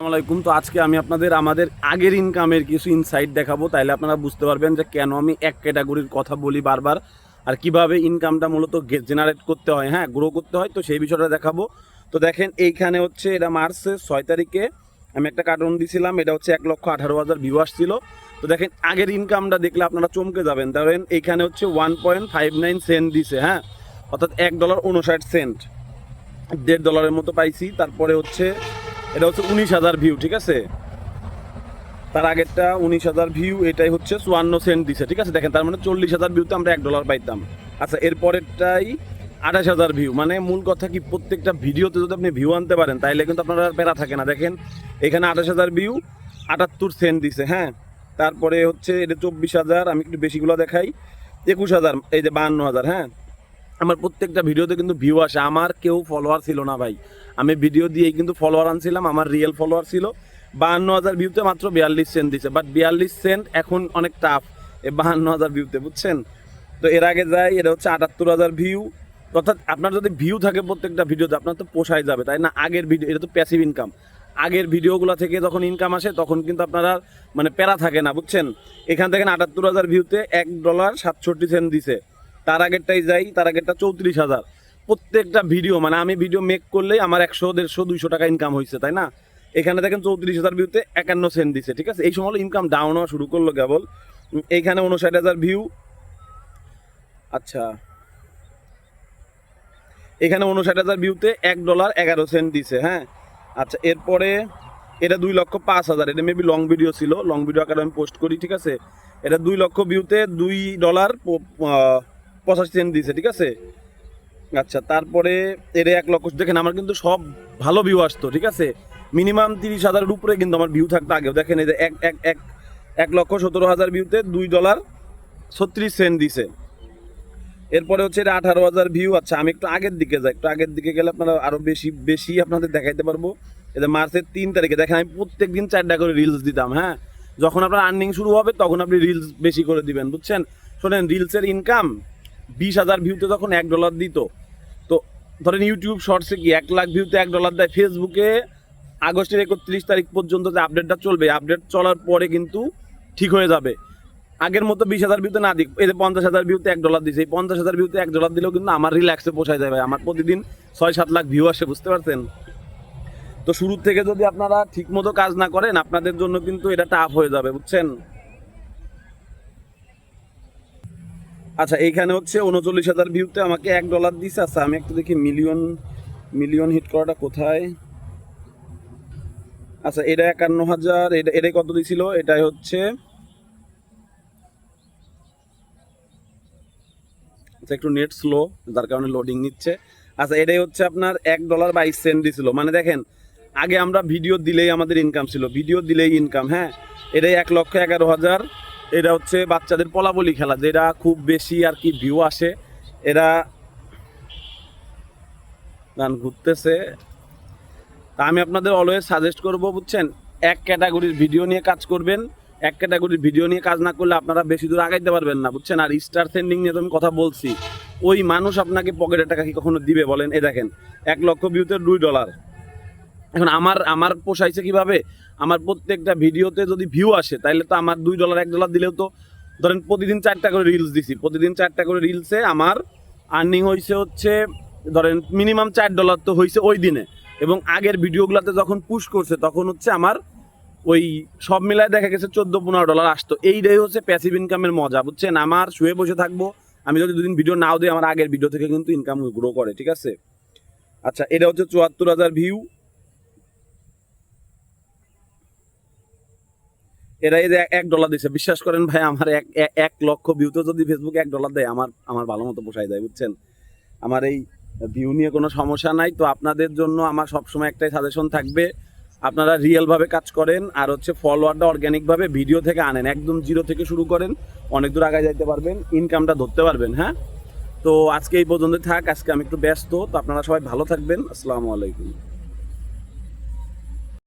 আসসালামাইকুম তো আজকে আমি আপনাদের আমাদের আগের ইনকামের কিছু ইনসাইট দেখাবো। তাইলে আপনারা বুঝতে পারবেন যে কেন আমি এক ক্যাটাগরির কথা বলি বারবার আর কীভাবে ইনকামটা মূলত জেনারেট করতে হয় হ্যাঁ গ্রো করতে হয়। তো সেই বিষয়টা দেখাবো। তো দেখেন, এইখানে হচ্ছে এটা মার্চের ছয় তারিখে আমি একটা কার্টুন দিছিলাম। এটা হচ্ছে এক লক্ষ আঠারো হাজার ভিউ আসছিল তো দেখেন, আগের ইনকামটা দেখলে আপনারা চমকে যাবেন। ধরেন, এইখানে হচ্ছে one point five nine cent দিছে হ্যাঁ অর্থাৎ এক ডলার উনষাট সেন্ট দেড় ডলারের মতো পাইছি। তারপরে হচ্ছে এটা হচ্ছে উনিশ হাজার ভিউ ঠিক আছে? তার আগেরটা উনিশ হাজার ভিউ এটাই হচ্ছে চুয়ান্ন সেন্ট দিছে, ঠিক আছে? দেখেন, তার মানে চল্লিশ হাজার ভিউতে আমরা এক ডলার পাইতাম। আচ্ছা এরপরেরটাই আঠাশ হাজার ভিউ মানে মূল কথা কি, প্রত্যেকটা ভিডিওতে যদি আপনি ভিউ আনতে পারেন, তাইলে কিন্তু আপনারা প্যারা থাকে না। দেখেন, এখানে আঠাশ হাজার ভিউ আটাত্তর সেন্ট দিছে হ্যাঁ? তারপরে হচ্ছে, এটা চব্বিশ হাজার, আমি একটু বেশিগুলো দেখাই, একুশ হাজার, এই যে বাহান্ন হাজার হ্যাঁ? আমার প্রত্যেকটা ভিডিওতে কিন্তু ভিউ আসে। আমার কেউ ফলোয়ার ছিল না ভাই। আমি ভিডিও দিয়েই কিন্তু ফলোয়ার আনছিলাম, আমার রিয়েল ফলোয়ার ছিল। বাহান্ন হাজার ভিউতে মাত্র বিয়াল্লিশ সেন্ট দিছে। বাট বিয়াল্লিশ সেন্ট এখন অনেক টাফ এই বাহান্ন হাজার ভিউতে বুঝছেন? তো এর আগে যাই, এটা হচ্ছে আটাত্তর হাজার ভিউ অর্থাৎ আপনার যদি ভিউ থাকে প্রত্যেকটা ভিডিওতে আপনার তো পোষায় যাবে, তাই না? আগের ভিডিও এটা তো প্যাসিভ ইনকাম আগের ভিডিওগুলো থেকে যখন ইনকাম আসে, তখন কিন্তু আপনারা মানে প্যারা থাকে না, বুঝছেন? এখান থেকে আটাত্তর হাজার ভিউতে এক ডলার সাতষট্টি সেন্ট দিছে। তার আগেরটাই যাই, তার আগেরটা চৌত্রিশ হাজার। প্রত্যেকটা ভিডিও মানে আমি ভিডিও মেক করলেই আমার একশো, দেড়শো, দুইশো টাকা ইনকাম হয়েছে তাই না? এখানে দেখেন চৌত্রিশ হাজার ভিউতে একান্ন সেন্ট দিছে, ঠিক আছে? এই সময় ইনকাম ডাউন হওয়া শুরু করল কেবল। এইখানে উনষাট হাজার ভিউ আচ্ছা। এখানে উনষাট হাজার ভিউতে এক ডলার এগারো সেন্ট দিছে হ্যাঁ? আচ্ছা এরপরে এটা দুই লক্ষ পাঁচ হাজার, এটা মেবি লং ভিডিও ছিল লং ভিডিও আকারে আমি পোস্ট করি, ঠিক আছে? এটা দুই লক্ষ ভিউতে দুই ডলার পঁচাশি সেন্ট দিয়েছে, ঠিক আছে? আচ্ছা তারপরে এর এক লক্ষ, দেখেন আমার কিন্তু সব ভালো ভিউ আসতো, ঠিক আছে? মিনিমাম তিরিশ হাজারের উপরে কিন্তু আমার ভিউ থাকতো আগেও। দেখেন এই যে এক এক এক এক লক্ষ সতেরো হাজার ভিউতে দুই ডলার ছত্রিশ সেন্ট দিছে এরপরে হচ্ছে এটা আঠারো হাজার ভিউ আচ্ছা আমি একটু আগের দিকে যাই। একটু আগের দিকে গেলে আপনারা আরও বেশি বেশি আপনাদের দেখাইতে পারব। এটা মার্চের তিন তারিখে, দেখেন আমি প্রত্যেক দিন চারটা করে রিলস দিতাম হ্যাঁ? যখন আপনার আর্নিং শুরু হবে, তখন আপনি রিলস বেশি করে দিবেন, বুঝছেন? শোনেন রিলসের ইনকাম বিশ হাজার ভিউতে তখন এক ডলার দিত, তো ধরেন ইউটিউব শর্টসে কি এক লাখ ভিউতে এক ডলার দেয়? ফেসবুকে আগস্টের একত্রিশ তারিখ পর্যন্ত যে আপডেটটা চলবে আপডেট চলার পরে কিন্তু ঠিক হয়ে যাবে। আগের মতো বিশ হাজার ভিউতে না দিক, এই যে পঞ্চাশ হাজার ভিউতে এক ডলার দিছে, এই পঞ্চাশ হাজার ভিউতে এক ডলার দিলেও কিন্তু আমার রিল্যাক্সে পোষায় যাবে আমার প্রতিদিন ছয় সাত লাখ ভিউ আসে, বুঝতে পারছেন? তো শুরু থেকে যদি আপনারা ঠিক মতো কাজ না করেন, আপনাদের জন্য কিন্তু এটা টাফ হয়ে যাবে, বুঝছেন? আচ্ছা এইখানে হচ্ছে উনচল্লিশ হাজার ভিউতে আমাকে এক ডলার দিছে। আচ্ছা আমি একটু দেখি মিলিয়ন মিলিয়ন হিট করাটা কোথায়? আচ্ছা এটা একান্ন হাজার, এটা, এটাই কত দিছিল? এটাই হচ্ছে আচ্ছা একটু নেট স্লো যার কারণে লোডিং নিচ্ছে। আচ্ছা এটাই হচ্ছে আপনার এক ডলার বাইশ সেন্ট দিছিল। মানে দেখেন, আগে আমরা ভিডিও দিলেই আমাদের ইনকাম ছিল। ভিডিও দিলেই ইনকাম হ্যাঁ? এটাই এক লক্ষ এগারো হাজার। এটা হচ্ছে বাচ্চাদের পলাবলি খেলা, যেটা খুব বেশি আর কি ভিউ আসে। এরা গান ঘুরতেছে। তা আমি আপনাদের অলওয়েজ সাজেস্ট করব, বুঝছেন? এক ক্যাটাগরির ভিডিও নিয়ে কাজ করবেন, এক ক্যাটাগরির ভিডিও নিয়ে কাজ না করলে আপনারা বেশি দূর আগাইতে পারবেন না, বুঝছেন? আর স্টার সেন্ডিং নিয়ে তো আমি কথা বলছি। ওই মানুষ আপনাকে পকেটের টাকা কি কখনো দিবে বলেন? এ দেখেন, এক লক্ষ ভিউতে দুই ডলার এখন আমার আমার পোষাইছে কীভাবে? আমার প্রত্যেকটা ভিডিওতে যদি ভিউ আসে তাহলে তো আমার দুই ডলার এক ডলার দিলেও তো, ধরেন প্রতিদিন চারটা করে রিলস দিছি। প্রতিদিন চারটা করে রিলসে আমার আর্নিং হয়েছে হচ্ছে, ধরেন মিনিমাম চার ডলার তো হয়েছে ওই দিনে। এবং আগের ভিডিওগুলোতে যখন পুশ করছে, তখন হচ্ছে আমার ওই সব মিলায় দেখা গেছে চোদ্দ, পনেরো ডলার আসতো। এইটাই হচ্ছে প্যাসিভ ইনকামের মজা, বুঝছেন? আমার শুয়ে বসে থাকব, আমি যদি দুদিন ভিডিও নাও দিই, আমার আগের ভিডিও থেকে কিন্তু ইনকাম গ্রো করে, ঠিক আছে? আচ্ছা এটা হচ্ছে চুয়াত্তর হাজার ভিউ এরা এই যে এক- ডলার দিচ্ছে বিশ্বাস করেন ভাই, আমার এক- এক লক্ষ ভিউতে যদি ফেসবুকে এক ডলার দেয়, আমার আমার ভালো মতো পোষায় যায়, বুঝছেন? আমার এই ভিউ নিয়ে কোনো সমস্যা নাই। তো আপনাদের জন্য আমার সবসময় একটাই সাজেশন থাকবে, আপনারা রিয়েলভাবে কাজ করেন আর হচ্ছে ফলোয়ারটা অর্গ্যানিকভাবে ভিডিও থেকে আনেন। একদম জিরো থেকে শুরু করেন, অনেক দূর আগে যাইতে পারবেন ইনকামটা ধরতে পারবেন হ্যাঁ? তো আজকে এই পর্যন্ত থাক। আজকে আমি একটু ব্যস্ত, তো আপনারা সবাই ভালো থাকবেন। আসসালামু আলাইকুম।